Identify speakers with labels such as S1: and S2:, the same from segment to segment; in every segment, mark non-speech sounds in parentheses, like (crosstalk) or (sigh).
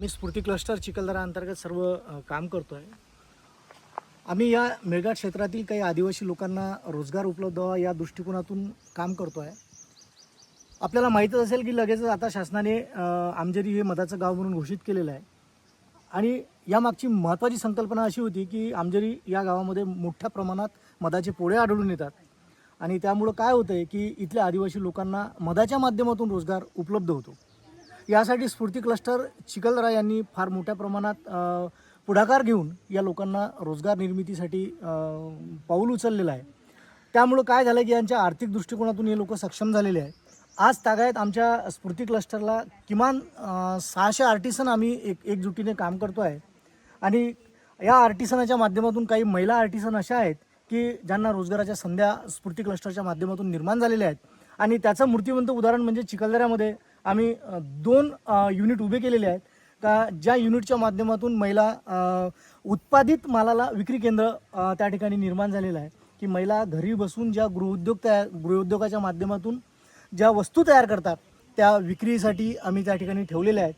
S1: मी स्फूर्ती क्लस्टर चिखलदरा अंतर्गत सर्व काम करतो आहे आम्ही या मेळघाट क्षेत्रातील काही आदिवासी लोकांना रोजगार उपलब्ध व्हावा या दृष्टिकोनातून काम करतो आहे आपल्याला माहीतच असेल की लगेचच आता शासनाने आमजेरी हे मधाचं गाव म्हणून घोषित केलेलं आहे. आणि यामागची महत्त्वाची संकल्पना अशी होती की आमजेरी या गावामध्ये मोठ्या प्रमाणात मधाचे पोळे आढळून येतात. आणि त्यामुळं काय होतं आहे की इथल्या आदिवासी लोकांना मधाच्या माध्यमातून रोजगार उपलब्ध होतो. यासाठी स्फूर्ती क्लस्टर चिखलदरा यांनी फार मोठ्या प्रमाणात पुढाकार घेऊन या लोकांना रोजगार निर्मितीसाठी पाऊल उचललेलं आहे. त्यामुळं काय झालं की यांच्या आर्थिक दृष्टिकोनातून हे लोक सक्षम झालेले आहे आज तागायत आमच्या स्फूर्ती क्लस्टरला किमान सहाशे आर्टिसन आम्ही एक एकजुटीने काम करतो आहे आणि या आर्टिसनाच्या माध्यमातून काही महिला आर्टिसन अशा आहेत की ज्यांना रोजगाराच्या संध्या स्फूर्ती क्लस्टरच्या माध्यमातून निर्माण झालेल्या आहेत. आणि त्याचं मूर्तिमंत उदाहरण म्हणजे चिखलदऱ्यामध्ये आम्ही दोन युनिट उभे केलेले आहेत. का ज्या युनिटच्या माध्यमातून महिला उत्पादित मालाला विक्री केंद्र त्या ठिकाणी निर्माण झालेलं आहे. की महिला घरी बसून ज्या गृहउद्योग तयार गृहउद्योगाच्या माध्यमातून ज्या वस्तू तयार करतात त्या विक्रीसाठी आम्ही त्या ठिकाणी ठेवलेल्या आहेत.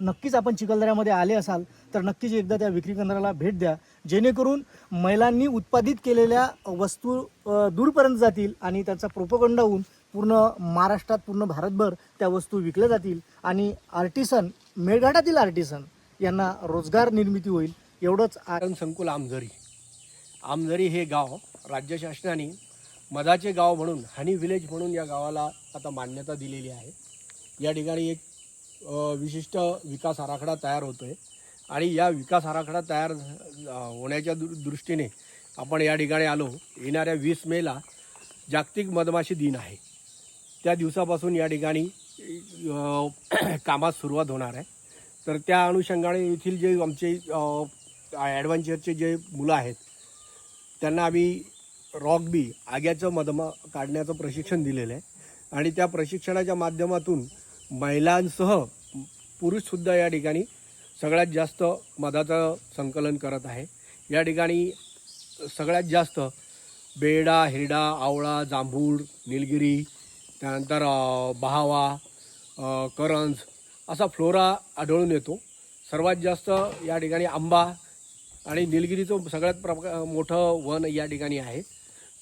S1: नक्कीच आपण चिखलदऱ्यामध्ये आले असाल तर नक्कीच एकदा त्या विक्री केंद्राला भेट द्या. जेणेकरून महिलांनी उत्पादित केलेल्या वस्तू दूरपर्यंत जातील आणि त्याचा प्रोपोगंडा होऊन पूर्ण महाराष्ट्रात पूर्ण भारतभर त्या वस्तू विकल्या जातील आणि आर्टिसन मेळघाटातील आर्टिसन यांना रोजगार निर्मिती होईल एवढंच
S2: आरण संकुल आमझरी. आमझरी हे गाव राज्य शासनाने मधाचे गाव म्हणून हनी विलेज म्हणून या गावाला आता मान्यता दिलेली आहे. या ठिकाणी एक विशिष्ट विकास आराखडा तयार होतो आहे आणि या विकास आराखडा तयार होण्याच्या दृ दृष्टीने आपण या ठिकाणी आलो. येणाऱ्या वीस मेला जागतिक मधमाशी दिन आहे. त्या दिवसापासून या ठिकाणी (clears throat) कामास सुरुवात होणार आहे. तर त्या अनुषंगाने येथील जे आमचे ॲडव्हेंचरचे जे मुलं आहेत त्यांना आम्ही रॉक बी आग्याचं मधमा काढण्याचं प्रशिक्षण दिलेलं आहे. आणि त्या प्रशिक्षणाच्या माध्यमातून महिलांसह पुरुषसुद्धा या ठिकाणी सगळ्यात जास्त मधाचं संकलन करत आहे. या ठिकाणी सगळ्यात जास्त बेडा हिरडा आवळा जांभूळ निलगिरी त्यानंतर बहावा करंज असा फ्लोरा आढळून येतो. सर्वात जास्त या ठिकाणी आंबा आणि निलगिरीचं सगळ्यात प्रका मोठं वन या ठिकाणी आहे.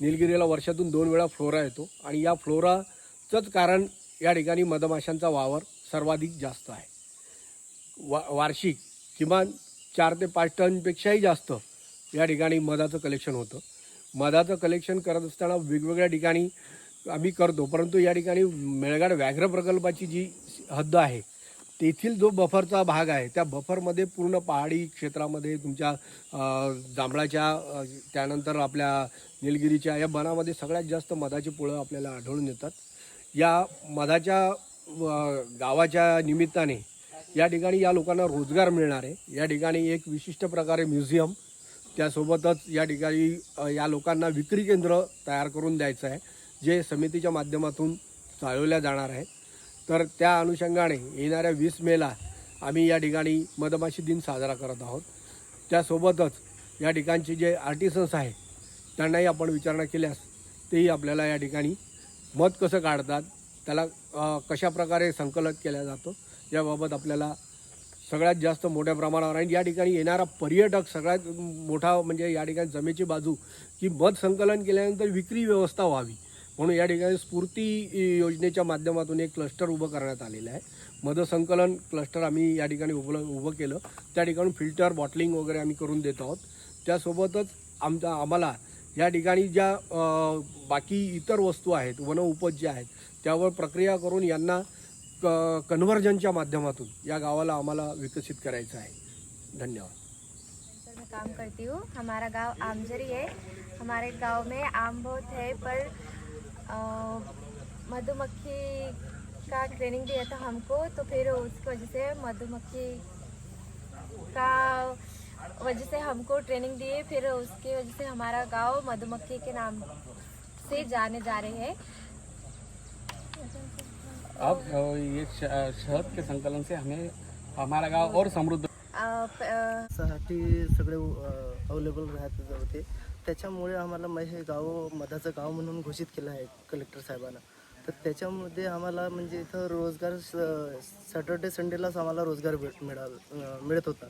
S2: निलगिरीला वर्षातून दोन वेळा फ्लोरा येतो आणि या फ्लोराचंच कारण या ठिकाणी मधमाशांचा वावर सर्वाधिक जास्त आहे. वा वार्षिक किमान चार ते पाच टनपेक्षाही जास्त या ठिकाणी मधाचं कलेक्शन होतं. मधाचं कलेक्शन करत असताना वेगवेगळ्या ठिकाणी आम्ही करतो परंतु या ठिकाणी मेळघाट व्याघ्र प्रकल्पाची जी हद्द आहे तेथील जो बफरचा भाग आहे त्या बफरमध्ये पूर्ण पहाडी क्षेत्रामध्ये तुमच्या जांभळाच्या त्यानंतर आपल्या निलगिरीच्या या बनामध्ये सगळ्यात जास्त मधाची पोळं आपल्याला आढळून येतात. या मधाच्या गावाच्या निमित्ताने या ठिकाणी या लोकांना रोजगार मिळणार आहे. या ठिकाणी एक विशिष्ट प्रकारे म्युझियम त्यासोबतच या ठिकाणी या लोकांना विक्री केंद्र तयार करून द्यायचं आहे जे समितीच्या माध्यमातून चालवल्या जाणार आहे तर त्या अनुषंगाने येणाऱ्या वीस मेला आम्ही या ठिकाणी मधमाशी दिन साजरा करत आहोत. त्यासोबतच या ठिकाणचे जे आर्टिसन्स आहे त्यांनाही आपण विचारणा केल्यास तेही आपल्याला या ठिकाणी मध कसं काढतात त्याला कशाप्रकारे कशा प्रकारे संकलन केला जातो याबाबत आपल्याला सगळ्यात जास्त मोठ्या प्रमाणावर आणि या ठिकाणी येणारा पर्यटक सगळ्यात मोठा म्हणजे या ठिकाणी जमेची बाजू की मध संकलन केल्यानंतर विक्री व्यवस्था व्हावी. म्हणून या ठिकाणी स्फूर्ती योजनेच्या माध्यमातून एक क्लस्टर उभं करण्यात आलेलं आहे. मध संकलन क्लस्टर आम्ही या ठिकाणी उभं उभं केलं. त्या ठिकाणी फिल्टर बॉटलिंग वगैरे आम्ही करून देत आहोत. त्यासोबतच आमचा आम्हाला या ठिकाणी ज्या बाकी इतर वस्तू आहेत वनउपज ज्या आहेत त्यावर प्रक्रिया करून यांना क कन्व्हर्जनच्या माध्यमातून या गावाला आम्हाला विकसित करायचं आहे. धन्यवाद.
S3: मैं काम करती हूँ। हमारा गांव आमजरी है। हमारे गांव में आम बहुत है पर मधुमक्खी का ट्रेनिंग दिया था हमको तो फिर उसकी वजह से मधुमक्खी का वजह से हमको ट्रेनिंग दिए फिर उसकी वजह से हमारा गांव मधुमक्खी के नाम से जाने जा रहे हैं।
S4: अब ये शहद के संकलन से हमें हमारा गांव और
S5: समृद्धसाठी सगळे अवेलेबल राहत होते. त्याच्यामुळे आम्हाला मग हे गाव मधाचं गाव म्हणून घोषित केलं आहे कलेक्टर साहेबांना. तर त्याच्यामध्ये आम्हाला म्हणजे इथं रोजगार सॅटर्डे संडेलाच आम्हाला रोजगार भेट मिळाल मिळत होता.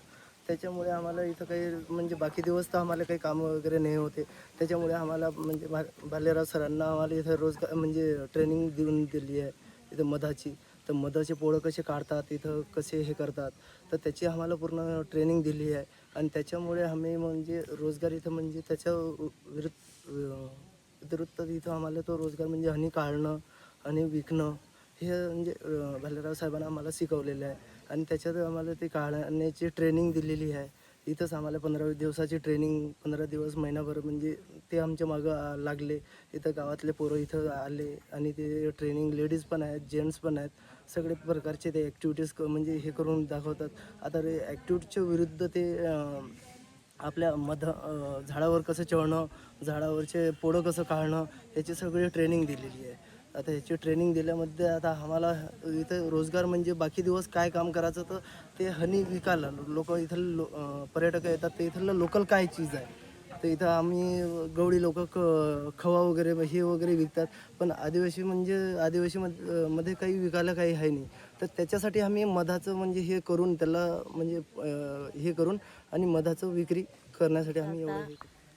S5: त्याच्यामुळे आम्हाला इथं काही म्हणजे बाकी दिवस तर आम्हाला काही कामं वगैरे नाही होते. त्याच्यामुळे आम्हाला म्हणजे भा भालेराव सरांना आम्हाला इथं रोजगार म्हणजे ट्रेनिंग देऊन दिली आहे. इथं मधाची. तर मधाचे पोळं कसे काढतात इथं कसे हे करतात तर त्याची आम्हाला पूर्ण ट्रेनिंग दिली आहे. आणि त्याच्यामुळे आम्ही म्हणजे रोजगार इथं म्हणजे त्याच्या विरुद्ध विरुद्ध इथं आम्हाला तो रोजगार म्हणजे हनी काढणं आणि विकणं हे म्हणजे भालेराव साहेबांना आम्हाला शिकवलेलं आहे. आणि त्याच्यात आम्हाला ते काढण्याची ट्रेनिंग दिलेली आहे. इथंच आम्हाला पंधरा दिवसाची ट्रेनिंग पंधरा दिवस महिनाभर म्हणजे ते आमच्या मागं लागले. इथं गावातले पोरं इथं आले आणि ते ट्रेनिंग लेडीज पण आहेत जेंट्स पण आहेत. सगळे प्रकारचे ते ॲक्टिव्हिटीज म्हणजे हे करून दाखवतात. आता रे ॲक्टिव्हिटीच्या विरुद्ध ते आपल्या मध झाडावर कसं चढणं झाडावरचे पोळं कसं काढणं याची सगळी ट्रेनिंग दिलेली आहे. आता ह्याची ट्रेनिंग दिल्यामध्ये आता आम्हाला इथं रोजगार म्हणजे बाकी दिवस काय काम करायचं तर ते हनी विकायला लोक इथं लो पर्यटक येतात ते इथलं लोकल काय चीज आहे? तर इथं आम्ही गवळी लोक क खवा वगैरे हे वगैरे विकतात. पण आदिवासी म्हणजे आदिवासी मध्ये काही विकायला काही आहे नाही. तर त्याच्यासाठी आम्ही मधाचं म्हणजे हे करून त्याला म्हणजे हे करून आणि मधाचं विक्री करण्यासाठी आम्ही एवढं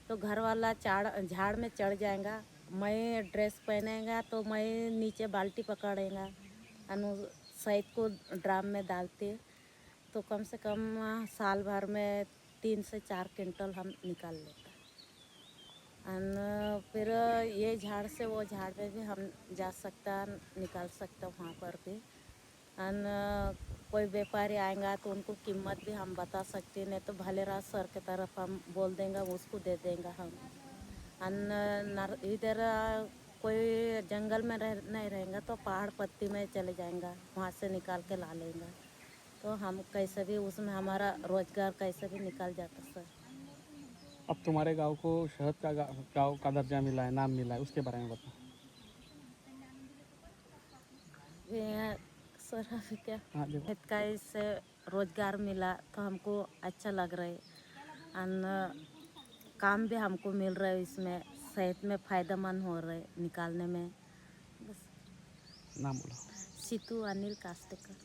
S6: तो घरवाला चाड़ झाड़ में चढ़ जाएगा. मैं ड्रेस पहनेगा तो मैं नीचे बाल्टी पकड़ेगा। अनु सहित को ड्राम में डालते। तो कम से कम साल भर में तीन से चार क्विंटल हम निकाल लेते। और फिर ये झाड़ से वो झाड़ पे भी हम जा सकता, निकाल सकता वहाँ पर भी। और कोई व्यापारी आएगा तो उनको कीमत भी हम बता सकते नहीं तो भलेराज सर के तरफ़ हम बोल देंगे उसको दे देंगे हम। इधर कोई जंगल में रह नहीं रहेंगे तो पहाड़ पत्ती में चले जाएँगे वहाँ से निकाल के ला लेंगे। तो हम कैसे भी उसमें हमारा रोज़गार कैसे भी निकल जाता सर।
S4: अब तुम्हारे गाँव को शहद का गाँव का दर्जा मिला है नाम मिला है उसके बारे में बताओ।
S6: सर अभी क्या?
S4: हाँ
S6: खेत का इससे रोज़गार मिला तो हमको अच्छा लग रहा है। और काम भी हमको मिल रहा है इसमें सेहत में फ़ायदेमंद हो रहा है निकालने में। बस।
S4: नाम बोलो।
S6: सीतू अनिल कास्तेकर